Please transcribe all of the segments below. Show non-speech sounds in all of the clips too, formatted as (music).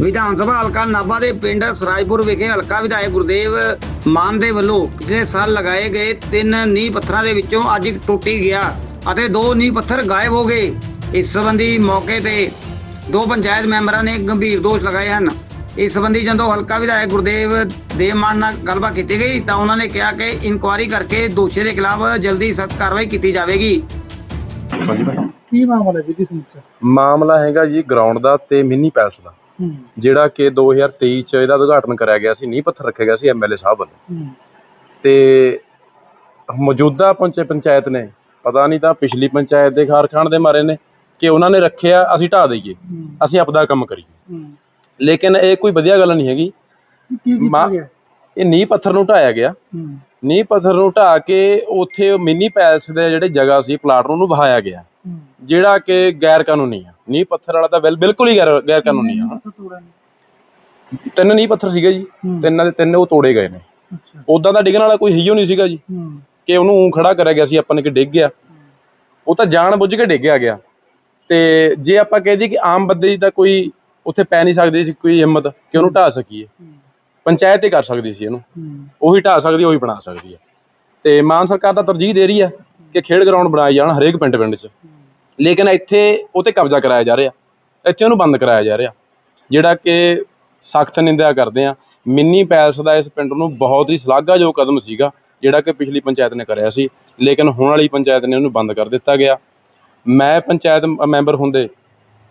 ਵਿਧਾਨ ਸਭਾ ਹਲਕਾ ਨਾਭਾ ਦੇ ਪਿੰਡ ਸਰਾਜਪੁਰ ਵਿਖੇ ਹਲਕਾ ਵਿਧਾਇਕ ਗੁਰਦੇਵ ਮਾਨ ਦੇ ਵੱਲੋਂ ਪਿਛਲੇ ਸਾਲ ਲਗਾਏ ਗਏ ਤਿੰਨ ਨੀਂਹ ਪੱਥਰਾਂ ਦੇ ਵਿੱਚੋਂ ਅੱਜ ਇੱਕ ਟੁੱਟ ਗਿਆ ਅਤੇ ਦੋ ਨੀਂਹ ਪੱਥਰ ਗਾਇਬ ਹੋ ਗਏ। ਇਸ ਸੰਬੰਧੀ ਮੌਕੇ ਤੇ ਦੋ ਪੰਚਾਇਤ ਮੈਂਬਰਾਂ ਨੇ ਗੰਭੀਰ ਦੋਸ਼ ਲਗਾਏ ਹਨ। ਇਸ ਸੰਬੰਧੀ ਜਦੋਂ ਹਲਕਾ ਵਿਧਾਇਕ ਗੁਰਦੇਵ ਦੇਵ ਮਾਨ ਨਾਲ ਗੱਲਬਾਤ ਕੀਤੀ ਗਈ ਤਾਂ ਉਹਨਾਂ ਨੇ ਕਿਹਾ ਕਿ ਇਨਕੁਆਇਰੀ ਕਰਕੇ ਦੋਸ਼ੀ ਦੇ ਖਿਲਾਫ ਜਲਦੀ ਸਖਤ ਕਾਰਵਾਈ ਕੀਤੀ ਜਾਵੇਗੀ। ਕੀ ਮਾਮਲਾ ਹੈ ਜੀ ਸਮੁੱਚਾ ਮਾਮਲਾ ਹੈਗਾ ਜੀ ਗਰਾਊਂਡ ਦਾ ਤੇ ਮਿੰਨੀ ਪੈਲਸ ਦਾ। ਜਿਹੜਾ ਕਿ 2023 ਚ ਇਹਦਾ ਉਦਘਾਟਨ ਕਰਿਆ ਗਿਆ ਸੀ ਨੀਂਹ ਪੱਥਰ ਰੱਖਿਆ ਗਿਆ ਸੀ ਐਮਐਲਏ ਸਾਹਿਬ ਵੱਲੋਂ। ਹੂੰ। ਤੇ ਮੌਜੂਦਾ ਪੰਚ ਪੰਚਾਇਤ ਨੇ ਪਤਾ ਨਹੀਂ ਤਾਂ ਪਿਛਲੀ ਪੰਚਾਇਤ ਦੇ ਖਾਰਖਾਨ ਦੇ ਮਾਰੇ ਨੇ ਕਿ ਉਹਨਾਂ ਨੇ ਰੱਖਿਆ ਅਸੀਂ ਢਾ ਦਈਏ ਹੂੰ। ਅਸੀਂ ਆਪਦਾ ਕੰਮ ਕਰੀਏ। ਹੂੰ। ਲੇਕਿਨ ਇਹ ਕੋਈ ਵਧੀਆ ਗੱਲ ਨਹੀਂ ਹੈਗੀ। ਇਹ ਨੀਂਹ ਪੱਥਰ ਨੂੰ ਢਾਇਆ ਗਿਆ। ਹੂੰ। ਨੀਂਹ ਪੱਥਰ ਨੂੰ ਢਾ ਕੇ ਉੱਥੇ ਮਿੰਨੀ ਪੈਲਸ ਦੇ ਜਿਹੜੇ ਜਗ੍ਹਾ ਸੀ ਪਲਾਟ ਨੂੰ ਉਹਨੂੰ ਵਹਾਇਆ ਗਿਆ। ਹੂੰ। ਜਿਹੜਾ ਕਿ ਗੈਰ ਕਾਨੂੰਨੀ ਆ। ਨੀਂਹ ਪੱਥਰ ਵਾਲਾ ਤਾਂ ਬਿਲ- ਬਿਲਕੁਲ ਹੀ ਗੈਰ ਗੈਰ ਕਾਨੂੰਨੀ ਆ ਨੇ? ਤਿੰਨ ਨੀਂਹ ਪੱਥਰ ਸੀਗੇ ਜੀ। ਹੂੰ। ਤਿੰਨਾਂ ਦੇ ਤਿੰਨ ਉਹ ਤੋੜੇ ਗਏ ਨੇ। ਅੱਛਾ। ਉਦਾਂ ਦਾ ਡਿੱਗਣ ਵਾਲਾ ਕੋਈ ਹੀਓ ਨਹੀਂ ਸੀਗਾ ਜੀ। ਹੂੰ। ਕਿ ਉਹਨੂੰ ਊਂ ਖੜਾ ਕਰਿਆ ਗਿਆ ਸੀ ਆਪਾਂ ਨੇ ਕਿ ਡਿੱਗ ਗਿਆ। ਉਹ ਤਾਂ ਜਾਣ ਬੁੱਝ ਕੇ ਡਿੱਗਿਆ ਗਿਆ। ਤੇ ਜੇ ਆਪਾਂ ਕਹਿ ਦਈਏ ਕਿ ਆਮ ਬੰਦੇ ਦੀ ਤਾਂ ਕੋਈ ਉੱਥੇ ਪੈ ਨਹੀਂ ਸਕਦੀ ਸੀ ਕੋਈ ਹਿੰਮਤ ਕਿ ਉਹਨੂੰ ਢਾ ਸਕੀਏ। ਹੂੰ, ਪੰਚਾਇਤ ਹੀ ਕਰ ਸਕਦੀ ਸੀ ਇਹਨੂੰ। ਹੂੰ। ਉਹੀ ਢਾ ਸਕਦੀ ਉਹੀ ਬਣਾ ਸਕਦੀ ਹੈ ਤੇ ਮਾਨ ਸਰਕਾਰ ਤਾਂ ਤਰਜੀਹ ਦੇ ਰਹੀ ਹੈ। ਕਿ ਖੇਡ ਗਰਾਊਂਡ ਬਣਾਏ ਜਾਣ ਹਰੇਕ ਪਿੰਡ ਪਿੰਡ 'ਚ। ਲੇਕਿਨ ਇੱਥੇ ਉਹ ਤੇ ਕਬਜ਼ਾ ਕਰਾਇਆ ਜਾ ਰਿਹਾ। ਇੱਥੇ ਉਹਨੂੰ ਬੰਦ ਕਰਾਇਆ ਜਾ ਰਿਹਾ। ਜਿਹੜਾ ਕਿ ਸਖਤ ਨਿੰਦਿਆ ਕਰਦੇ ਆ। ਮਿੰਨੀ ਪੈਲਸ ਦਾ ਇਸ ਪਿੰਡ ਨੂੰ ਬਹੁਤ ਹੀ ਸ਼ਲਾਘਾਯੋਗ ਕਦਮ ਸੀਗਾ ਜਿਹੜਾ ਕਿ ਪਿਛਲੀ ਪੰਚਾਇਤ ਨੇ ਕਰਿਆ ਸੀ। ਲੇਕਿਨ ਹੁਣ ਵਾਲੀ ਪੰਚਾਇਤ ਨੇ ਉਹਨੂੰ ਬੰਦ ਕਰ ਦਿੱਤਾ ਗਿਆ। ਮੈਂ ਪੰਚਾਇਤ ਮੈਂਬਰ ਹੁੰਦੇ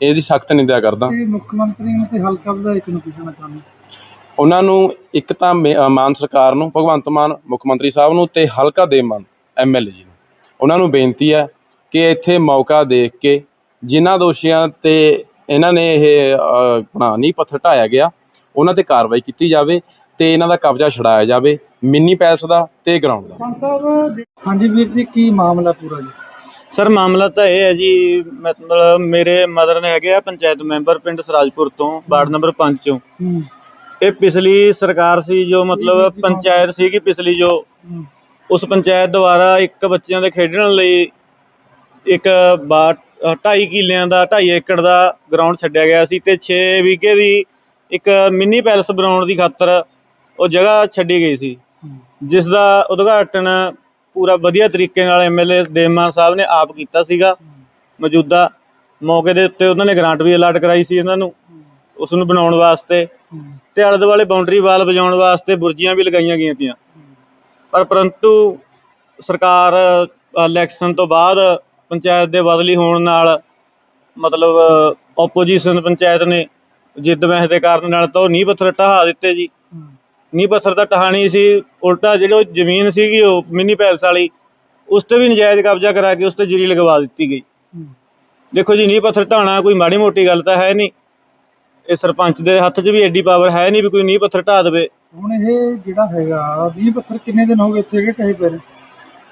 ਇਹਦੀ ਸਖਤ ਨਿੰਦਿਆ ਕਰਦਾ। ਤੇ ਮੁੱਖ ਮੰਤਰੀ ਨੂੰ ਤੇ ਹਲਕਾ ਵਿਧਾਇਕ ਨੂੰ ਪੁੱਛਣਾ ਚਾਹੁੰਦਾ? ਉਹਨਾਂ ਨੂੰ ਇੱਕ ਤਾਂ ਮਾਨ ਸਰਕਾਰ ਨੂੰ ਭਗਵੰਤ ਮਾਨ ਮੁੱਖ ਮੰਤਰੀ ਸਾਹਿਬ ਨੂੰ ਤੇ ਹਲਕਾ ਦੇ ਮਾਨ ਐਮਐਲਏ ਜੀ ਨੂੰ। ਉਹਨਾਂ ਨੂੰ ਬੇਨਤੀ ਹੈ ਕਿ ਇੱਥੇ ਮੌਕਾ ਦੇਖ ਕੇ ਜਿਨ੍ਹਾਂ ਦੋਸ਼ੀਆਂ ਤੇ ਇਹਨਾਂ ਨੇ ਇਹ ਆਪਣਾ ਨੀਂਹ ਪੱਥਰ ਢਾਇਆ ਗਿਆ ਉਹਨਾਂ ਤੇ ਕਾਰਵਾਈ ਕੀਤੀ ਜਾਵੇ ਤੇ ਇਹਨਾਂ ਦਾ ਕਬਜ਼ਾ ਛਡਾਇਆ ਜਾਵੇ ਮਿੰਨੀ ਪੈਲਸ ਦਾ ਤੇ ਗਰਾਊਂਡ ਦਾ। ਹਾਂਜੀ ਵੀਰ ਜੀ ਕੀ ਮਾਮਲਾ ਪੂਰਾ ਜੀ? ਸਰ ਮਾਮਲਾ ਤਾਂ ਇਹ ਹੈ ਜੀ ਮਤਲਬ ਮੇਰੇ ਮਦਰ ਨੇ ਹੈਗੇ ਆ ਪੰਚਾਇਤ ਮੈਂਬਰ ਪਿੰਡ ਸਰਾਜਪੁਰ ਤੋਂ ਵਾਰਡ ਨੰਬਰ 5 ਚੋਂ। ਇਹ ਪਿਛਲੀ ਸਰਕਾਰ ਸੀ ਜੋ ਮਤਲਬ ਪੰਚਾਇਤ ਸੀਗੀ ਪਿਛਲੀ ਜੋ। ਉਸ ਪੰਚਾਇਤ ਦੁਆਰਾ ਇੱਕ ਬੱਚਿਆਂ ਦੇ ਖੇਡਣ ਲਈ ਇੱਕ ਬਾ- ਅ, ਢਾਈ ਕਿੱਲਿਆਂ ਦਾ 2.5 ਏਕੜ ਦਾ ਗਰਾਊਂਡ ਛੱਡਿਆ ਗਿਆ ਸੀ ਤੇ 6 ਵਿਗੇ ਦੀ ਇੱਕ ਮਿੰਨੀ ਪੈਲਸ ਬਣਾਉਣ ਦੀ ਖਾਤਰ ਉਹ ਜਗ੍ਹਾ ਛੱਡੀ ਗਈ ਸੀ। ਜਿਸ ਦਾ ਉਦਘਾਟਨ ਪੂਰਾ ਵਧੀਆ ਤਰੀਕੇ ਨਾਲ ਐਮਐਲਏ ਦੇਵਮਾਨ ਸਾਹਿਬ ਨੇ ਆਪ ਕੀਤਾ ਸੀਗਾ। ਮੌਜੂਦਾ ਮੌਕੇ ਦੇ ਉੱਤੇ ਉਹਨਾਂ ਨੇ ਗ੍ਰਾਂਟ ਵੀ ਅਲਾਟ ਕਰਾਈ ਸੀ ਇਹਨਾਂ ਨੂੰ ਉਸ ਨੂੰ ਬਣਾਉਣ ਵਾਸਤੇ। ਤੇ ਆਲੇ ਦੁਆਲੇ ਬਾਉਂਡਰੀ ਵਾਲ ਵਜਾਉਣ ਵਾਸਤੇ ਬੁਰਜੀਆਂ ਵੀ ਲਗਾਈਆਂ ਗਈਆਂ ਤੀਆਂ। ਪਰ ਪਰੰਤੂ ਸਰਕਾਰ ਇਲੈਕਸ਼ਨ ਤੋਂ ਬਾਅਦ ਪੰਚਾਇਤ ਦੇ ਬਦਲੀ ਹੋਣ ਨਾਲ ਮਤਲਬ ਆਪੋਜੀਸ਼ਨ ਪੰਚਾਇਤ ਨੇ ਜਿੱਦ ਮਹਿ ਦੇ ਕਾਰਨ ਨਾਲ ਤਾਂ ਉਹ ਨੀਂਹ ਪੱਥਰ ਢਹਾ ਦਿੱਤੇ ਜੀ ਨੀਂਹ ਪੱਥਰ ਤਾਂ ਟਹਾਣੀ ਸੀ ਉਲਟਾ ਜਿਹੜੀ ਉਹ ਜ਼ਮੀਨ ਸੀਗੀ ਉਹ ਮਿੰਨੀ ਪੈਲਸ ਵਾਲੀ ਉਸ ਤੇ ਵੀ ਨਜਾਇਜ਼ ਕਬਜ਼ਾ ਕਰਾ ਕੇ ਉਸ ਤੇ ਜਰੀ ਲਗਵਾ ਦਿੱਤੀ ਗਈ। ਦੇਖੋ ਜੀ ਨੀਂਹ ਪੱਥਰ ਢਾਣਾ ਕੋਈ ਮਾੜੀ ਮੋਟੀ ਗੱਲ ਤਾਂ ਹੈ ਨਹੀਂ ਇਹ ਸਰਪੰਚ ਦੇ ਹੱਥ 'ਚ ਵੀ ਐਡੀ ਪਾਵਰ ਹੈ ਨਹੀਂ ਵੀ ਕੋਈ ਨੀਂਹ ਪੱਥਰ ਢਾ ਦੇਵੇ ਹੁਣ ਇਹ ਜਿਹੜਾ ਹੈਗਾ 20 ਪੱਥਰ ਕਿੰਨੇ ਦਿਨ ਹੋ ਗਏ ਇੱਥੇ ਕਹੇ ਪਏ?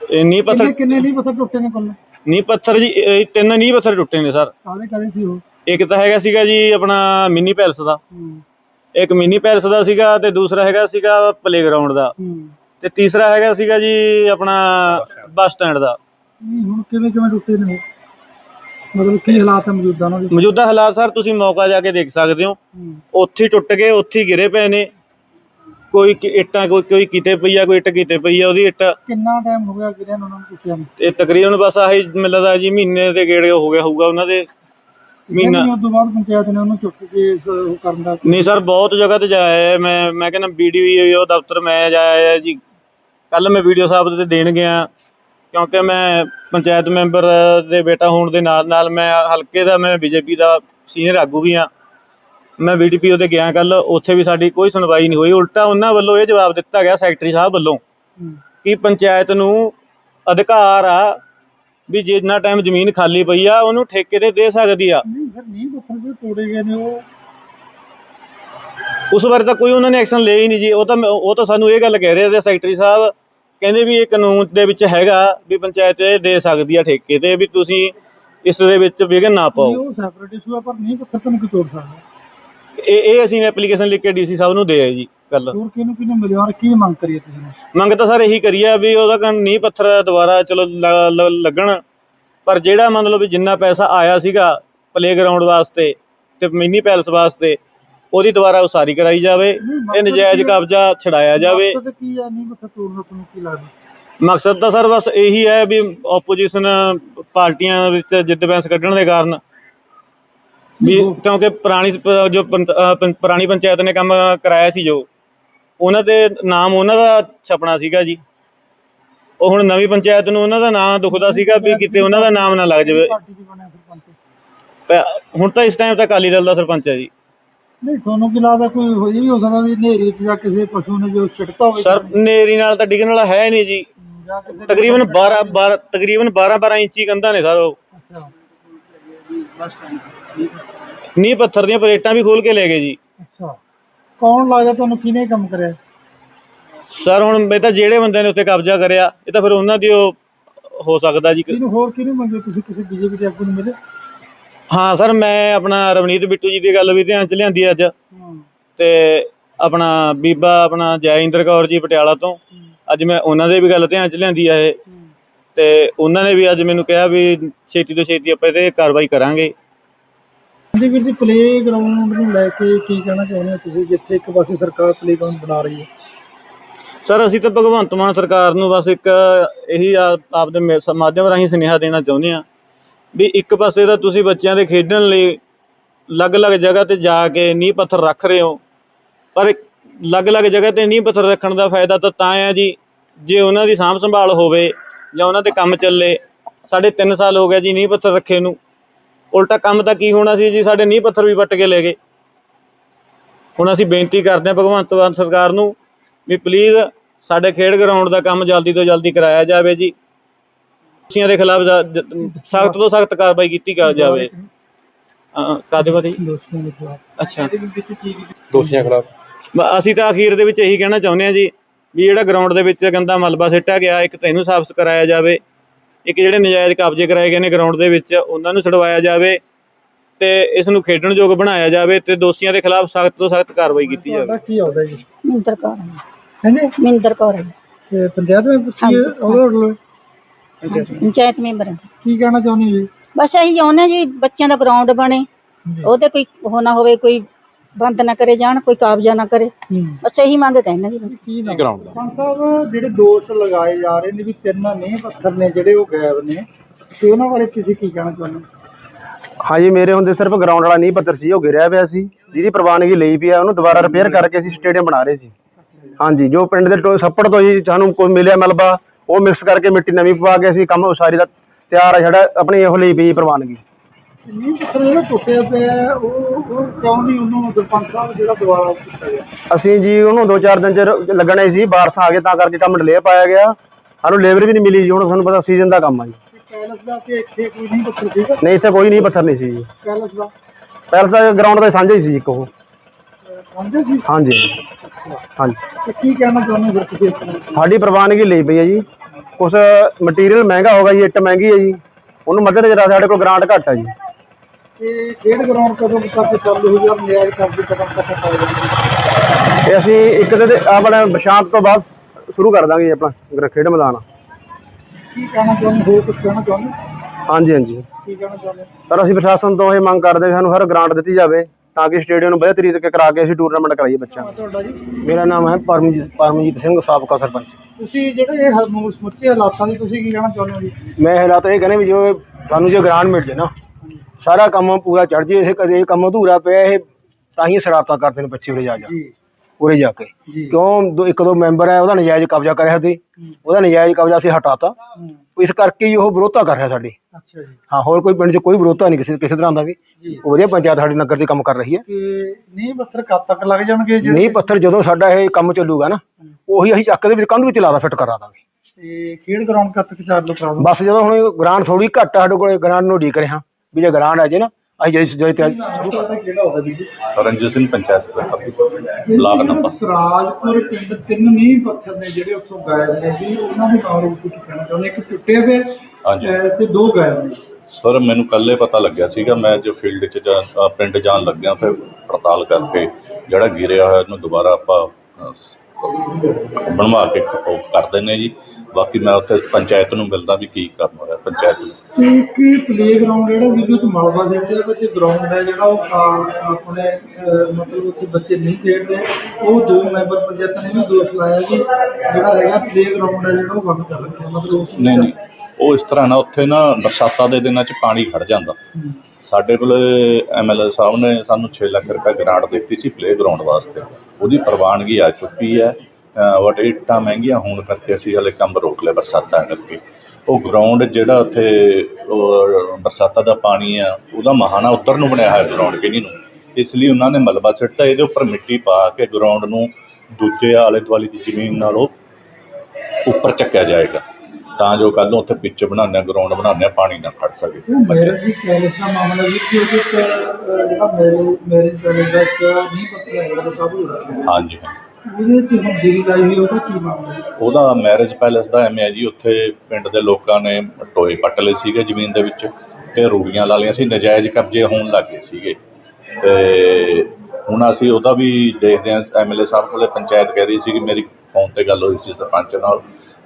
ਇਹ ਨੀਂਹ ਪੱਥਰ ਕਿੰਨੇ ਨਹੀਂ ਪੱਥਰ ਟੁੱਟੇ ਨੇ ਕੁੱਲ ਨੀਂਹ ਪੱਥਰ ਜੀ ਇਹ ਤਿੰਨ ਨੀਂਹ ਪੱਥਰ ਟੁੱਟੇ ਨੇ ਸਰ। ਕਾਹਦੇ ਕਾਹਦੇ ਸੀ ਉਹ? ਇੱਕ ਤਾਂ ਹੈਗਾ ਸੀਗਾ ਜੀ ਆਪਣਾ ਮਿੰਨੀ ਪੈਲਸ ਦਾ। ਹੂੰ, ਇੱਕ ਮਿੰਨੀ ਪੈਲਸ ਦਾ ਸੀਗਾ ਤੇ ਦੂਸਰਾ ਹੈਗਾ ਸੀਗਾ ਪਲੇਗਰਾਉਂਡ ਦਾ। ਹੂੰ। ਤੇ ਤੀਸਰਾ ਹੈਗਾ ਸੀਗਾ ਜੀ ਆਪਣਾ ਬੱਸ ਸਟੈਂਡ ਦਾ। ਨਹੀਂ ਹੁਣ ਕਿਵੇਂ ਕਿਵੇਂ ਟੁੱਟੇ ਨੇ ਉਹ? ਮਤਲਬ ਕੀ ਹਾਲਾਤ ਹੈ ਮੌਜੂਦਾ ਉਹਨਾਂ ਦੇ? ਮੌਜੂਦਾ ਹਾਲਾਤ ਸਰ ਤੁਸੀਂ ਮੌਕਾ ਜਾ ਕੇ ਦੇਖ ਸਕਦੇ ਹੋ। ਹੂੰ, ਉੱਥੇ ਹੀ ਟੁੱਟ ਗਏ ਉੱਥੇ ਹੀ ਗਿਰੇ ਪਏ ਨੇ। ਕੋਈ ਕਿ- ਇੱਟਾਂ ਕੋਈ ਕੋਈ ਕਿਤੇ ਪਈ ਆ ਕੋਈ ਇੱਟ ਕਿਤੇ ਪਈ ਆ ਉਹਦੀ ਇੱਟ। ਕਿੰਨਾ ਟਾਈਮ ਹੋ ਗਿਆ ਗਿਰਿਆ ਨੂੰ ਉਹਨਾਂ ਨੂੰ ਟੁੱਟਿਆ ਨੂੰ? ਤੇ ਤਕਰੀਬਨ ਬਸ ਆਹੀ ਮੈਨੂੰ ਲੱਗਦਾ ਜੀ ਮਹੀਨੇ ਦੇ ਗੇੜੇ ਹੋ ਗਿਆ ਹੋਊਗਾ ਉਹਨਾਂ ਦੇ। ਮਹੀਨਾ ਨਹੀਂ, ਉਸ ਤੋਂ ਬਾਅਦ ਪੰਚਾਇਤ ਨੇ ਉਹਨੂੰ ਚੁੱਕ ਕੇ ਇਸ ਉਹ ਕਰਨ ਦਾ। ਨਹੀਂ ਸਰ ਬਹੁਤ ਜਗ੍ਹਾ ਤੇ ਜਾਇਆ ਹੈ। ਮੈਂ ਮੈਂ ਕਹਿੰਦਾ ਵੀਡੀਓ ਦਫ਼ਤਰ ਮੈਂ ਜਾਇਆ ਹੈ ਜੀ। ਕੱਲ ਮੈਂ ਵੀਡੀਓ ਸਾਹਿਬ ਤੇ ਦੇਣ ਗਿਆ। ਕਿਉਂਕਿ ਮੈਂ ਪੰਚਾਇਤ ਮੈਂਬਰ ਦੇ ਬੇਟਾ ਹੋਣ ਦੇ ਨਾਲ ਨਾਲ ਮੈਂ ਹਲਕੇ ਦਾ ਮੈਂ ਬੀਜੇਪੀ ਦਾ ਸੀਨੀਅਰ ਆਗੂ ਵੀ ਹਾਂ ਮੈਂ ਵੀਡੀਪੀਓ ਤੇ ਗਿਆ ਕੱਲ ਉੱਥੇ ਵੀ ਸਾਡੀ ਕੋਈ ਸੁਣਵਾਈ ਨਹੀਂ ਹੋਈ। ਉਲਟਾ ਉਹਨਾਂ ਵੱਲੋਂ ਇਹ ਜਵਾਬ ਦਿੱਤਾ ਗਿਆ ਸੈਕਟਰੀ ਸਾਹਿਬ ਵੱਲੋਂ ਕਿ ਪੰਚਾਇਤ ਨੂੰ ਅਧਿਕਾਰ ਆ ਵੀ ਜਿੰਨਾ ਟਾਈਮ ਜ਼ਮੀਨ ਖਾਲੀ ਪਈ ਆ ਉਹਨੂੰ ਠੇਕੇ ਤੇ ਦੇ ਸਕਦੀ ਆ। ਨਹੀਂ ਫਿਰ ਨਹੀਂ ਪੱਥਰ ਜੋ ਤੋੜੇ ਗਏ ਨੇ ਉਹ। ਉਸ ਬਾਰੇ ਤਾਂ ਕੋਈ ਉਹਨਾਂ ਨੇ ਐਕਸ਼ਨ ਲਿਆ ਹੀ ਨਹੀਂ ਜੀ। ਉਹ ਤਾਂ ਉਹ ਤਾਂ ਸਾਨੂੰ ਇਹ ਗੱਲ ਕਹਿ ਰਹੇ ਸੀ ਸੈਕਟਰੀ ਸਾਹਿਬ ਕਹਿੰਦੇ ਵੀ ਇਹ ਕਾਨੂੰਨ ਦੇ ਵਿੱਚ ਹੈਗਾ ਵੀ ਪੰਚਾਇਤ ਇਹ ਦੇ ਸਕਦੀ ਆ ਠੇਕੇ ਤੇ ਵੀ ਤੁਸੀਂ ਇਸ ਦੇ ਵਿੱਚ ਵਿਘਨ ਨਾ ਪਾਓ। ਉਹ ਸੈਪਰੇਟ ਇਸ਼ੂ ਆ ਪਰ ਨਹੀਂ ਪੱਥਰ ਤਾਂ ਨਹੀਂ ਕੋਈ ਤੋੜ ਸਕਦਾ? ਇਹ ਇਹ ਅਸੀਂ ਐਪਲੀਕੇਸ਼ਨ ਲਿਖ ਕੇ ਡੀਸੀ ਸਾਹਿਬ ਨੂੰ ਦੇ ਆਏ ਜੀ ਕੱਲ ਹੋਰ ਕਿਹਨੂੰ ਕਿਹਨੂੰ ਮਿਲਿਆ? ਔਰ ਕੀ ਮੰਗ ਕਰੀਏ ਤੁਸੀਂ? ਮੰਗ ਤਾਂ ਸਰ ਇਹੀ ਕਰੀ ਆ ਵੀ ਉਹਦਾ ਕੰਨ ਨੀਂਹ ਪੱਥਰ ਦੁਬਾਰਾ ਚਲੋ ਲ- ਲ- ਲੱਗਣ। ਪਰ ਜਿਹੜਾ ਮਤਲਬ ਵੀ ਜਿੰਨਾ ਪੈਸਾ ਆਇਆ ਸੀਗਾ ਪਲੇਗਰਾਉਂਡ ਵਾਸਤੇ ਤੇ ਮਿੰਨੀ ਪੈਲਸ ਵਾਸਤੇ ਉਹਦੀ ਦੁਬਾਰਾ ਉਸਾਰੀ ਕਰਾਈ ਜਾਵੇ ਇਹ ਨਜਾਇਜ਼ ਕਬਜ਼ਾ ਛਡਾਇਆ ਜਾਵੇ। ਮਕਸਦ ਕੀ ਨਹੀਂ ਕੀ ਲੱਗਦਾ? ਮਕਸਦ ਤਾਂ ਸਰ ਬਸ ਇਹੀ ਹੈ ਵੀ ਆਪੋਜੀਸ਼ਨ ਪਾਰਟੀਆਂ ਵਿੱਚ ਜਿੱਦ ਬਹਿਸ ਕੱਢਣ ਦੇ ਕਾਰਨ ਵੀ ਕਿਉਂਕਿ ਪੁਰਾਣੀ ਪ- ਜੋ ਪੰਤ- ਅਹ ਪੰ- ਪੁਰਾਣੀ ਪੰਚਾਇਤ ਨੇ ਕੰਮ ਕਰਾਇਆ ਸੀ ਜੋ ਉਹਨਾਂ ਦੇ ਨਾਮ ਉਹਨਾਂ ਦਾ ਛਪਣਾ ਸੀਗਾ ਜੀ। ਉਹ ਹੁਣ ਨਵੀਂ ਪੰਚਾਇਤ ਨੂੰ ਉਹਨਾਂ ਦਾ ਨਾਮ ਦੁਖਦਾ ਸੀਗਾ ਵੀ ਕਿਤੇ ਉਹਨਾਂ ਦਾ ਨਾਮ ਨਾ ਲੱਗ ਜਾਵੇ। ਪਾਰਟੀ ਦੀ ਬਣਿਆ ਸਰਪੰਚ ਪ- ਹੁਣ ਤਾਂ ਇਸ ਟਾਈਮ ਤਾਂ ਅਕਾਲੀ ਦਲ ਦਾ ਸਰਪੰਚ ਹੈ ਜੀ। ਨਹੀਂ ਤੁਹਾਨੂੰ ਕੀ ਲੱਗਦਾ ਕੋਈ ਹੋਈ ਵੀ ਹੋ ਸਕਦਾ ਵੀ ਨੇਰੀ ਚ ਜਾਂ ਕਿਸੇ ਪਸ਼ੂ ਨੇ ਜੋ ਛਿੜਤਾ ਹੋਵੇ ਸਰ ਨੇਰੀ ਨਾਲ ਤਾਂ ਡਿੱਗਣ ਵਾਲਾ ਹੈ ਨਹੀਂ ਜੀ। ਜਾਂ ਕਿਸੇ ਤਕਰੀਬਨ 12 12 ਤਕਰੀਬਨ 12 12 ਇੰਚੀ ਕੰਧਾਂ ਨੇ ਸਰ ਉਹ। ਅੱਛਾ। ਨੀਂਹ ਪੱਥਰ ਦੀਆਂ ਪਲੇਟਾਂ ਵੀ ਖੋਲ ਕੇ ਲੈ ਗਏ ਜੀ। ਅੱਛਾ। ਕੌਣ ਲੱਗਦਾ ਤੁਹਾਨੂੰ ਕਿਹਨੇ ਕੰਮ ਕਰਿਆ? ਸਰ ਹੁਣ ਇਹ ਤਾਂ ਜਿਹੜੇ ਬੰਦੇ ਨੇ ਉੱਤੇ ਕਬਜ਼ਾ ਕਰਿਆ ਇਹ ਤਾਂ ਫਿਰ ਉਹਨਾਂ ਦੀ ਉਹ ਹੋ ਸਕਦਾ ਜੀ। ਕਿ- ਕਿਹਨੂੰ ਹੋਰ ਕਿਹਨੂੰ ਮੰਗੇ ਤੁਸੀਂ ਕਿਸੇ ਬੀਜੇਪੀ ਦੇ ਆਗੂ ਨੂੰ ਮਿਲੇ? ਹਾਂ ਸਰ ਮੈਂ ਆਪਣਾ ਰਵਨੀਤ ਬਿੱਟੂ ਜੀ ਦੀ ਗੱਲ ਵੀ ਧਿਆਨ ਚ ਲਿਆਂਦੀ ਅੱਜ। ਤੇ ਆਪਣਾ ਬੀਬਾ ਆਪਣਾ ਜੈਇੰਦਰ ਕੌਰ ਜੀ ਪਟਿਆਲਾ ਤੋਂ। ਅੱਜ ਮੈਂ ਉਹਨਾਂ ਦੇ ਵੀ ਗੱਲ ਧਿਆਨ ਚ ਲਿਆਂਦੀ ਆ ਇਹ। ਤੇ ਉਹਨਾਂ ਨੇ ਵੀ ਅੱਜ ਮੈਨੂੰ ਕਿਹਾ ਵੀ ਛੇਤੀ ਤੋਂ ਛੇਤੀ ਆਪਾਂ ਇਹਤੇ ਕਾਰਵਾਈ ਕਰਾਂਗੇ। ਜੀ ਵੀਰ ਜੀ ਪਲੇ ਗਰਾਊਂਡ ਨੂੰ ਲੈ ਕੇ ਕੀ ਕਹਿਣਾ ਚਾਹੁੰਦੇ ਹੋ ਤੁਸੀਂ? ਜਿੱਥੇ ਇੱਕ ਪਾਸੇ ਸਰਕਾਰ ਪਲੇ ਗਰਾਊਂਡ ਬਣਾ ਰਹੀ ਹੈ। ਸਰ, ਅਸੀਂ ਤਾਂ ਭਗਵੰਤ ਮਾਨ ਸਰਕਾਰ ਨੂੰ ਬਸ ਇੱਕ ਇਹੀ ਆ- ਆਪਦੇ ਮੇ- ਸ- ਮਾਧਿਅਮ ਰਾਹੀਂ ਸੁਨੇਹਾ ਦੇਣਾ ਚਾਹੁੰਦੇ ਆ ਵੀ ਇੱਕ ਪਾਸੇ ਤਾਂ ਤੁਸੀਂ ਬੱਚਿਆਂ ਦੇ ਖੇਡਣ ਲਈ ਅਲੱਗ-ਅਲੱਗ ਜਗ੍ਹਾ ਤੇ ਜਾ ਕੇ ਨੀਂਹ ਪੱਥਰ ਰੱਖ ਰਹੇ ਹੋ, ਪਰ ਇੱਕ ਅਲੱਗ-ਅਲੱਗ ਜਗ੍ਹਾ ਤੇ ਨੀਂਹ ਪੱਥਰ ਰੱਖਣ ਦਾ ਫਾਇਦਾ ਤਾਂ ਤਾਂ ਆ ਜੀ। ਜੇ ਉਹਨਾਂ ਦੀ ਸਾਂਭ ਸੰਭਾਲ ਹੋਵੇ ਜਾਂ ਉਹਨਾਂ ਦੇ ਕੰਮ ਚੱਲੇ, ਸਾਡੇ 3 ਸਾਲ ਹੋ ਗਿਆ ਜੀ ਨੀਂਹ ਪੱਥਰ ਰੱਖੇ ਨੂੰ। ਉਲਟਾ ਕੰਮ ਤਾਂ ਕੀ ਹੋਣਾ ਸੀ ਜੀ? ਸਾਡੇ ਨੀਂਹ ਪੱਥਰ ਵੀ ਵੱਟ ਕੇ ਲੈ ਗਏ। ਹੁਣ ਅਸੀਂ ਬੇਨਤੀ ਕਰਦੇ ਹਾਂ ਭਗਵੰਤ ਮਾਨ ਸਰਕਾਰ ਨੂੰ ਵੀ ਪਲੀਜ਼ ਸਾਡੇ ਖੇਡ ਗਰਾਊਂਡ ਦਾ ਕੰਮ ਜਲਦੀ ਤੋਂ ਜਲਦੀ ਕਰਾਇਆ ਜਾਵੇ ਜੀ। ਦੋਸ਼ੀਆਂ ਦੇ ਖਿਲਾਫ ਸਖਤ ਤੋਂ ਸਖਤ ਕਾਰਵਾਈ ਕੀਤੀ ਜਾਵੇ। ਕਾਦੇ ਬਾਰੇ? ਦੇ ਖਿਲਾਫ। ਅੱਛਾ। ਦੋਸ਼ੀਆਂ ਖਿਲਾਫ। ਅਸੀਂ ਤਾਂ ਅਖੀਰ ਦੇ ਵਿੱਚ ਇਹੀ ਕਹਿਣਾ ਚਾਹੁੰਦੇ ਹਾਂ ਜੀ ਵੀ ਜਿਹੜਾ ਗਰਾਊਂਡ ਦੇ ਵਿੱਚ ਗੰਦਾ ਮਲਬਾ ਸਿੱਟਿਆ ਗਿਆ ਇੱਕ ਤਾਂ ਇਹਨੂੰ ਸਾਫ਼ ਕਰਾਇਆ ਜਾਵੇ। ਇੱਕ ਜਿਹੜੇ ਨਜਾਇਜ਼ ਕਬਜ਼ੇ ਕਰਾਏ ਗਏ ਨੇ ਗਰਾਊਂਡ ਦੇ ਵਿੱਚ ਉਹਨਾਂ ਨੂੰ ਛਡਵਾਇਆ ਜਾਵੇ ਤੇ ਇਸ ਨੂੰ ਖੇਡਣ ਯੋਗ ਬਣਾਇਆ ਜਾਵੇ ਤੇ ਦੋਸ਼ੀਆਂ ਦੇ ਖਿਲਾਫ ਸਖਤ ਤੋਂ ਸਖਤ ਕਾਰਵਾਈ ਕੀਤੀ ਜਾਵੇ। ਤੁਹਾਡਾ ਕੀ ਆਉਂਦਾ ਜੀ? ਮਿੰਦਰ ਕੌਰ ਹਾਂਜੀ? ਮਿੰਦਰ ਕੌਰ ਹੈ। ਤੇ ਪੰਚਾਇਤ ਵਿੱਚ ਪੁੱਛੀ ਉਹਦੇ ਪੰਚਾਇਤ ਮੈਂਬਰ। ਹਾਂ। ਕੀ ਕਹਿਣਾ ਚਾਹੁੰਦੇ ਜੀ? ਬਸ ਇਹੀ ਚਾਹੁੰਦੇ ਹਾਂ ਜੀ ਬੱਚਿਆਂ ਦਾ ਗਰਾਊਂਡ ਬਣੇ। ਉਹਦੇ ਕੋਈ ਉਹ ਨਾ ਹੋਵੇ ਕੋਈ ਬੰਦ ਨਾ ਕਰੇ ਜਾਣ ਕੋਈ ਕਾਬਜ਼ਾ ਨਾ ਕਰੇ। ਹੂੰ। ਬਸ ਇਹੀ ਮੰਗਦੇ ਇਹਨਾਂ ਦੀ ਕੀ ਨਾ ਗਰਾਊਂਡ ਦਾ। ਸੰਤ ਸਾਹਿਬ ਜਿਹੜੇ ਦੋਸ਼ ਲਗਾਏ ਜਾ ਰਹੇ ਨੇ ਵੀ ਤਿੰਨ ਨਹੀਂ ਪੱਥਰ ਨੇ ਜਿਹੜੇ ਉਹ ਗਾਇਬ ਨੇ ਤੇ ਉਹਨਾਂ ਬਾਰੇ ਤੁਸੀਂ ਕੀ ਕਹਿਣਾ ਚਾਹੁੰਦੇ ਹੋ? ਹਾਂਜੀ ਮੇਰੇ ਹੁੰਦੇ ਸਿਰਫ ਗਰਾਊਂਡ ਵਾਲਾ ਨਹੀਂ ਪੱਥਰ ਸੀ ਉਹ ਗਿਰਿਆ ਪਿਆ ਸੀ। ਜਿਹਦੀ ਪ੍ਰਵਾਨਗੀ ਲਈ ਪਈ ਆ ਉਹਨੂੰ ਦੁਬਾਰਾ ਰਿਪੇਅਰ ਕਰਕੇ ਅਸੀਂ ਸਟੇਡੀਅਮ ਬਣਾ ਰਹੇ ਸੀ। ਹਾਂਜੀ ਜੋ ਪਿੰਡ ਦੇ ਛੱਪੜ ਤੋਂ ਜੀ ਸਾਨੂੰ ਕੋਈ ਮਿਲਿਆ ਮਲਬਾ ਉਹ ਮਿਕਸ ਕਰਕੇ ਮਿੱਟੀ ਨਵੀਂ ਪਵਾ ਕੇ ਅਸੀਂ ਕੰਮ ਉਸਾਰੀ ਦਾ ਤਿਆਰ ਆ ਜਿਹੜਾ ਆਪਣੀ ਇਹੋ ਲਈ ਪਈ ਪ੍ਰਵਾਨਗੀ। ਨਹੀਂ ਪੱਥਰ ਜਿਹੜਾ ਟੁੱਟਿਆ ਪਿਆ ਹੈ, ਉਹ ਉਹ ਕਿਉਂ ਨਹੀਂ ਉਹਨੂੰ ਸਰਪੰਚ ਸਾਹਿਬ ਜਿਹੜਾ ਦੁਬਾਰਾ ਕੀਤਾ ਗਿਆ? ਅਸੀਂ ਜੀ ਉਹਨੂੰ 2-4 ਦਿਨ ਚ ਰ- ਲੱਗਣੇ ਸੀ ਬਾਰਸਾਂ ਆ ਗਏ ਤਾਂ ਕਰਕੇ ਕੰਮ ਡਿਲੇ ਪਾਇਆ ਗਿਆ। ਸਾਨੂੰ ਲੇਬਰ ਵੀ ਨਹੀਂ ਮਿਲੀ ਜੀ ਹੁਣ ਤੁਹਾਨੂੰ ਪਤਾ ਸੀਜ਼ਨ ਦਾ ਕੰਮ ਆ ਜੀ। ਪੈਲਸ ਦਾ ਤੇ ਇੱਥੇ ਕੋਈ ਨਹੀਂ ਪੱਥਰ ਸੀਗਾ? ਨਹੀਂ ਇੱਥੇ ਕੋਈ ਨਹੀਂ ਪੱਥਰ ਨਹੀਂ ਸੀ ਜੀ। ਪੈਲਸ ਦਾ? ਗਰਾਊਂਡ ਦਾ ਸਾਂਝਾ ਹੀ ਸੀ ਇੱਕ ਉਹ। ਸਮਝੇ ਸੀ? ਹਾਂਜੀ। ਹਾਂਜੀ। ਤੇ ਕੀ ਕਹਿਣਾ ਚਾਹੁੰਦੇ ਹੋ ਫਿਰ ਤੁਸੀਂ ਇਸ ਤਰ੍ਹਾਂ? ਸਾਡੀ ਪ੍ਰਵਾਨਗੀ ਲਈ ਪਈ ਹੈ ਜੀ। ਕੁਛ ਮਟੀਰੀਅਲ ਮਹਿੰਗਾ ਹੋਗਾ ਜੀ ਇੱਟ ਮਹਿੰਗੀ ਹੈ ਜੀ। ਉਹਨੂੰ ਮੱਦੇ ਨਜ਼ਰ ਸਾਡੇ ਕੋਲ ਗ੍ਰਾਂਟ ਘੱਟ ਹੈ ਜੀ। ਤੇ ਖੇਡ ਗਰਾਊਂਡ ਕਦੋਂ ਤੱਕ ਚਾਲੂ ਹੋ ਗਿਆ? ਨਿਆਜ਼ ਕਬਜ਼ੇ ਕਦੋਂ ਤੱਕ ਪਾਏਗਾ ਤੇ ਅਸੀਂ ਇੱਕ ਦਿਨ ਆਪਣਾ ਬਸ਼ਾਂਤ ਤੋਂ ਬਾਅਦ ਸ਼ੁਰੂ ਕਰ ਦਾਂਗੇ ਆਪਣਾ ਖੇਡ ਮੈਦਾਨ ਕੀ ਕਹਿਣਾ ਚਾਹੁੰਦੇ? ਹੋ ਕੁਝ ਕਹਿਣਾ ਚਾਹੁੰਦੇ? ਹਾਂਜੀ ਹਾਂਜੀ। ਕੀ ਕਹਿਣਾ ਚਾਹੁੰਦੇ? ਪਰ ਅਸੀਂ ਪ੍ਰਸ਼ਾਸਨ ਤੋਂ ਇਹ ਮੰਗ ਕਰਦੇ ਹਾਂ ਸਾਨੂੰ ਹਰ ਗ੍ਰਾਂਟ ਦਿੱਤੀ ਜਾਵੇ ਤਾਂ ਕਿ ਸਟੇਡੀਅਮ ਨੂੰ ਵਧੀਆ ਤਰੀਕੇ ਕਰਾ ਕੇ ਅਸੀਂ ਟੂਰਨਾਮੈਂਟ ਕਰਾਈਏ ਦਾ। ਜੀ? ਮੇਰਾ ਨਾਮ ਹੈ ਪਰਮਜੀਤ ਪਰਮਜੀਤ ਸਿੰਘ ਸਾਬਕਾ ਸਰਪੰਚ। ਤੁਸੀਂ ਜਿਹੜੇ ਇਹ ਸਮੁੱਚੇ ਹਾਲਾਤਾਂ ਦੀ ਤੁਸੀਂ ਕੀ ਕਹਿਣਾ ਚਾਹੁੰਦੇ ਹੋ ਜੀ? ਮੈਂ ਹਾਲਾਤ ਇਹ ਕਹਿੰਦੇ ਵੀ ਜੋ ਸਾਨੂੰ ਜੇ ਗ੍ਰਾਂਟ ਮਿਲ ਜੇ ਨਾ ਸਾਰਾ ਕੰਮ ਪੂਰਾ ਚੜ ਜੇ ਇਹ ਕਦੇ ਇਹ ਕੰਮ ਅਧੂਰਾ ਪਿਆ ਇਹ ਤਾਂ ਹੀ ਸ਼ਰਾਰਤਾਂ ਕਰਦੇ ਨੇ ਬੱਚੇ ਉਰੇ ਜਾ ਜਾ ਜੀ। ਉਰੇ ਜਾ ਕੇ। ਜੀ। ਕਿਉਂ? ਦੋ ਇੱਕ ਦੋ ਮੈਂਬਰ ਹੈ ਉਹਦਾ ਨਜਾਇਜ਼ ਕਬਜ਼ਾ ਕਰਿਆ ਸੀ। ਉਹਦਾ ਨਜਾਇਜ਼ ਕਬਜ਼ਾ ਅਸੀਂ ਹਟਾਤਾ। ਇਸ ਕਰਕੇ ਹੀ ਉਹ ਵਿਰੋਧਤਾ ਕਰ ਰਿਹਾ ਸਾਡੀ। ਅੱਛਾ ਜੀ। ਹਾਂ ਹੋਰ ਕੋਈ ਪਿੰਡ 'ਚ ਕੋਈ ਵਿਰੋਧਤਾ ਨਹੀਂ ਕਿਸੇ ਕਿਸੇ ਤਰ੍ਹਾਂ ਦਾ ਵੀ। ਜੀ। ਉਹ ਵਧੀਆ ਪੰਚਾਇਤ ਸਾਡੀ ਨਗਰ ਦੀ ਕੰਮ ਕਰ ਰਹੀ ਹੈ। ਤੇ ਨਹੀਂ ਪੱਥਰ ਕਦ ਤੱਕ ਲੱਗ ਜਾਣਗੇ ਨਹੀਂ ਪੱਥਰ ਜਦੋਂ ਸਾਡਾ ਇਹ ਕੰਮ ਚੱਲੂਗਾ ਨਾ ਉਹੀ ਅਸੀਂ ਚੱਕ ਦੇ ਵਿੱਚ ਕੰਧ ਵਿੱਚ ਲਾਦਾ ਫਿੱਟ ਕਰਾ ਦਾਂਗੇ। ਤੇ ਖੇਡ ਗਰਾਊਂਡ ਕਦ ਤੱਕ ਚਾਲੂ ਕਰਾ ਦੋ ਬਸ ਜਦੋਂ ਹੁਣ ਗ੍ਰਾਂਟ ਥੋੜੀ ਘੱਟ ਆ ਸਾਡੇ ਕੋਲੇ ਗ੍ਰਾਂਟ ਨੂੰ ਉਡੀਕ ਰਹੇ। ਹਾਂ ਵੀ ਜੇ ਗ੍ਰਾਂਟ ਆ ਜੇ ਨਾ ਅਸੀਂ ਜੇ ਜੇ ਤੇ Ranjit Singh panchayat secretary block number. Sarajpur ਪਿੰਡ ਤਿੰਨ ਨੀਂਹ ਪੱਥਰ ਨੇ ਜਿਹੜੇ ਉੱਥੋਂ ਗਾਇਬ ਨੇ ਜੀ ਉਹਨਾਂ ਦੇ ਬਾਰੇ ਕੁਝ ਕਹਿਣਾ ਚਾਹੁੰਦੇ ਇੱਕ ਟੁੱਟੇ ਹੋਏ ਹਾਂਜੀ। ਅਹ, ਤੇ ਦੋ ਗਾਇਬ ਨੇ। ਸਰ ਮੈਨੂੰ ਕੱਲੇ ਪਤਾ ਲੱਗਿਆ ਸੀਗਾ ਮੈਂ ਜੋ ਫੀਲਡ 'ਚ ਜਾ- ਅ, ਪਿੰਡ ਜਾਣ ਲੱਗਿਆ ਫਿਰ ਪੜਤਾਲ ਕਰਕੇ ਜਿਹੜਾ ਗਿਰਿਆ ਹੋਇਆ ਇਹਨੂੰ ਦੁਬਾਰਾ ਆਪਾਂ ਅ, ਬਣਵਾ ਕੇ ਉਹ ਕਰ ਦਿੰਦੇ ਜੀ। ਬਾਕੀ ਮੈਂ ਉੱਥੇ ਪੰਚਾਇਤ ਨੂੰ ਮਿਲਦਾ ਵੀ ਕੀ ਕਰਨ ਹੋਇਆ ਪੰਚਾਇਤ ਨੂੰ। ਤੇ ਕੀ ਪਲੇਗਰਾਉਂਡ ਜਿਹੜਾ ਵੀਡੀਓ ਚ ਮਲਬਾ ਦੇਖਦੇ ਬੱਚੇ ਗਰਾਊਂਡ ਹੈ ਜਿਹੜਾ ਉਹ ਆ, ਆਪਣੇ ਅਹ, ਮਤਲਬ ਉੱਥੇ ਬੱਚੇ ਨਹੀਂ ਖੇਡਦੇ ਉਹ ਦੋ ਮੈਂਬਰ ਪੰਚਾਇਤ ਨੇ ਵੀ ਦੋਸ਼ ਲਾਇਆ ਕਿ ਜਿਹੜਾ ਹੈਗਾ ਪਲੇਗਰਾਉਂਡ ਹੈ ਜਿਹੜਾ ਉਹ ਬੰਦ ਕਰ ਰੱਖਿਆ ਮਤਲਬ ਉਸ ਨਹੀਂ ਨਹੀਂ ਉਹ ਇਸ ਤਰ੍ਹਾਂ ਨਾ ਉੱਥੇ ਨਾ ਬਰਸਾਤਾਂ ਦੇ ਦਿਨਾਂ 'ਚ ਪਾਣੀ ਖੜ ਜਾਂਦਾ। ਸਾਡੇ ਕੋਲ ਐਮਐਲਏ ਸਾਹਿਬ ਨੇ ਸਾਨੂੰ 6 ਲੱਖ ਰੁਪਏ ਗ੍ਰਾਂਟ ਦਿੱਤੀ ਸੀ ਪਲੇਗਰਾਉਂਡ ਵਾਸਤੇ। ਉਹਦੀ ਪ੍ਰਵਾਨਗੀ ਆ ਚੁੱਕੀ ਹੈ। ਬਟ ਇੱਟਾਂ ਮਹਿੰਗੀਆਂ ਹੋਣ ਕਰਕੇ ਅਸੀਂ ਹਲੇ ਕੰਮ ਰੋਕ ਲਿਆ ਬਰਸਾਤਾਂ ਕਰਕੇ। ਉਹ ਗਰਾਊਂਡ ਜਿਹੜਾ ਉੱਥੇ ਬਰਸਾਤਾਂ ਦਾ ਪਾਣੀ ਆ ਉਹਦਾ ਮਹਾਨਾ ਉੱਤਰ ਨੂੰ ਬਣਿਆ ਹੋਇਆ ਗਰਾਊਂਡ ਕਿਨੀ ਨੂੰ। ਇਸ ਲਈ ਉਹਨਾਂ ਨੇ ਮਲਬਾ ਸਿੱਟਾ ਇਹਦੇ ਉੱਪਰ ਮਿੱਟੀ ਪਾ ਕੇ ਗਰਾਊਂਡ ਨੂੰ ਦੂਜੇ ਆਲੇ ਦੁਆਲੇ ਦੀ ਜ਼ਮੀਨ ਨਾਲੋਂ ਉੱਪਰ ਚੱਕਿਆ ਜਾਏਗਾ। ਤਾਂ ਜੋ ਕੱਲ ਨੂੰ ਉੱਥੇ ਪਿੱਚ ਬਣਾਉਂਦੇ ਆ ਗਰਾਊਂਡ ਬਣਾਉਂਦੇ ਆ ਪਾਣੀ ਨਾ ਖੜ ਸਕੇ। ਉਹ ਮੈਰਿਜ ਦੀ ਪੈਲੇਸ ਦਾ ਮਾਮਲਾ ਵੀ ਕਿ ਉਹਦੇ ਚ ਅਹ, ਜਿਹੜਾ ਮੈਰਿਜ ਮੈਰਿਜ ਪੈਲੇਸ ਦਾ ਇੱਕ ਨਹੀਂ ਪਤਾ ਲੱਗਦਾ ਸਭ ਹੋ ਰਿਹਾ ਹਾਂਜੀ। ਉਹਦੇ ਚ ਹੁਣ ਜਿਹੜੀ ਲਾਈ ਹੋਈ, ਉਹਦਾ ਕੀ ਮਾਮਲਾ ਹੈ? ਉਹਦਾ ਮੈਰਿਜ ਪੈਲੇਸ ਦਾ ਐਵੇਂ ਹੈ ਜੀ, ਉੱਥੇ ਪਿੰਡ ਦੇ ਲੋਕਾਂ ਨੇ ਟੋਏ ਪੱਟ ਲਏ ਸੀਗੇ ਜ਼ਮੀਨ ਦੇ ਵਿੱਚ ਤੇ ਰੂੜੀਆਂ ਲਾ ਲਈਆਂ ਸੀ, ਨਜਾਇਜ਼ ਕਬਜ਼ੇ ਹੋਣ ਲੱਗੇ ਸੀਗੇ। ਤੇ ਹੁਣ ਅਸੀਂ ਉਹਦਾ ਵੀ ਦੇਖਦੇ ਹਾਂ ਐਮਐਲਏ ਸਾਹਿਬ ਕੋਲੇ ਪੰਚਾਇਤ ਕਹਿ ਰਹੀ ਸੀ ਕਿ ਮੇਰੀ ਫੋਨ ਤੇ ਗੱਲ ਹੋਈ ਸੀ ਸਰਪੰਚ ਨਾਲ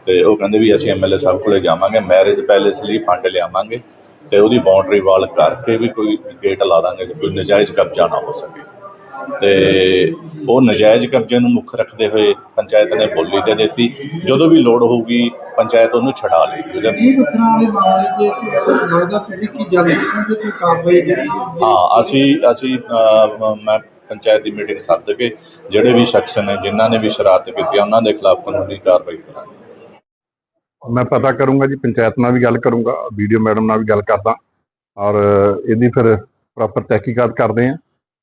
ਤੇ ਉਹ ਕਹਿੰਦੇ ਵੀ ਅਸੀਂ ਐਮਐਲਏ ਸਾਹਿਬ ਕੋਲੇ ਜਾਵਾਂਗੇ ਮੈਰਿਜ ਪੈਲੇਸ ਲਈ ਫੰਡ ਲਿਆਵਾਂਗੇ ਤੇ ਉਹਦੀ ਬਾਉਂਡਰੀ ਵਾਲ ਕਰਕੇ ਵੀ ਕੋਈ ਗੇਟ ਲਾ ਦਾਂਗੇ, ਕੋਈ ਨਜਾਇਜ਼ ਕਬਜ਼ਾ ਨਾ ਹੋ ਸਕੇ। ਤੇ ਉਹ ਨਜਾਇਜ਼ ਕਬਜ਼ੇ ਨੂੰ ਮੁੱਖ ਰੱਖਦੇ ਹੋਏ ਪੰਚਾਇਤ ਨੇ ਬੋਲੀ ਦੇ ਦਿੱਤੀ। ਜਦੋਂ ਵੀ ਲੋੜ ਹੋਊਗੀ ਪੰਚਾਇਤ ਉਹਨੂੰ ਛਡਾ ਹਾਂ ਅਸੀਂ ਅਸੀਂ ਮ- ਮੈਂ ਪੰਚਾਇਤ ਦੀ ਮੀਟਿੰਗ ਸੱਦ ਕੇ ਜਿਹੜੇ ਵੀ ਸ਼ਖਸ ਨੇ ਜਿਨ੍ਹਾਂ ਨੇ ਵੀ ਸ਼ਰਾਰਤ ਕੀਤੀ ਉਹਨਾਂ ਦੇ ਖਿਲਾਫ ਕਾਨੂੰਨੀ ਕਾਰਵਾਈ ਕਰਾਂਗੇ। ਮੈਂ ਪਤਾ ਕਰੂੰਗਾ ਜੀ ਪੰਚਾਇਤ ਨਾਲ ਵੀ ਗੱਲ ਕਰੂੰਗਾ ਵੀਡੀਓ ਮੈਡਮ ਨਾਲ ਵੀ ਗੱਲ ਕਰਦਾ। ਔਰ ਇਹਦੀ ਫਿਰ ਪ੍ਰੋਪਰ ਤਹਿਕੀਕਾਤ ਕਰਦੇ ਆਂ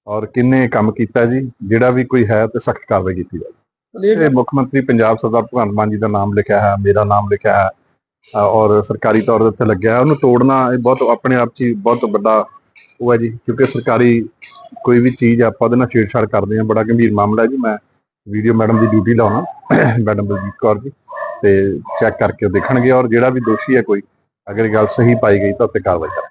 ਔਰ ਕਿੰਨੇ ਕੰਮ ਕੀਤਾ ਜੀ? ਜਿਹੜਾ ਵੀ ਕੋਈ ਹੈ ਤੇ ਸਖਤ ਕਾਰਵਾਈ ਕੀਤੀ ਜਾਵੇ। ਇਹ ਮੁੱਖ ਮੰਤਰੀ ਪੰਜਾਬ ਸਰਦਾਰ ਭਗਵੰਤ ਮਾਨ ਜੀ ਦਾ ਨਾਮ ਲਿਖਿਆ ਹੈ ਮੇਰਾ ਨਾਮ ਲਿਖਿਆ ਹੈ ਔਰ ਸਰਕਾਰੀ ਤੌਰ ਦੇ ਉੱਤੇ ਲੱਗਿਆ ਹੈ। ਉਹਨੂੰ ਤੋੜਨਾ ਇਹ ਬਹੁਤ ਆਪਣੇ ਆਪ 'ਚ ਬਹੁਤ ਵੱਡਾ ਉਹ ਹੈ ਜੀ ਕਿਉਂਕਿ ਸਰਕਾਰੀ ਕੋਈ ਵੀ ਚੀਜ਼ ਆਪਾਂ ਉਹਦੇ ਨਾਲ ਛੇੜਛਾੜ ਕਰਦੇ ਹਾਂ। ਬੜਾ ਗੰਭੀਰ ਮਾਮਲਾ ਹੈ ਜੀ। ਮੈਂ ਵੀਡੀਓ ਮੈਡਮ ਦੀ ਡਿਊਟੀ ਲਾਉਣਾ (coughs) ਮੈਡਮ ਬਲਜੀਤ ਕੌਰ ਜੀ ਤੇ ਚੈੱਕ ਕਰਕੇ ਦੇਖਣਗੇ। ਔਰ ਜਿਹੜਾ ਵੀ ਦੋਸ਼ੀ ਹੈ ਕੋਈ ਅਗਰ ਇਹ ਗੱਲ ਸਹੀ ਪਾਈ ਗਈ ਤਾਂ ਉੱਤੇ ਕਾਰਵਾਈ ਕਰਾਂਗੇ।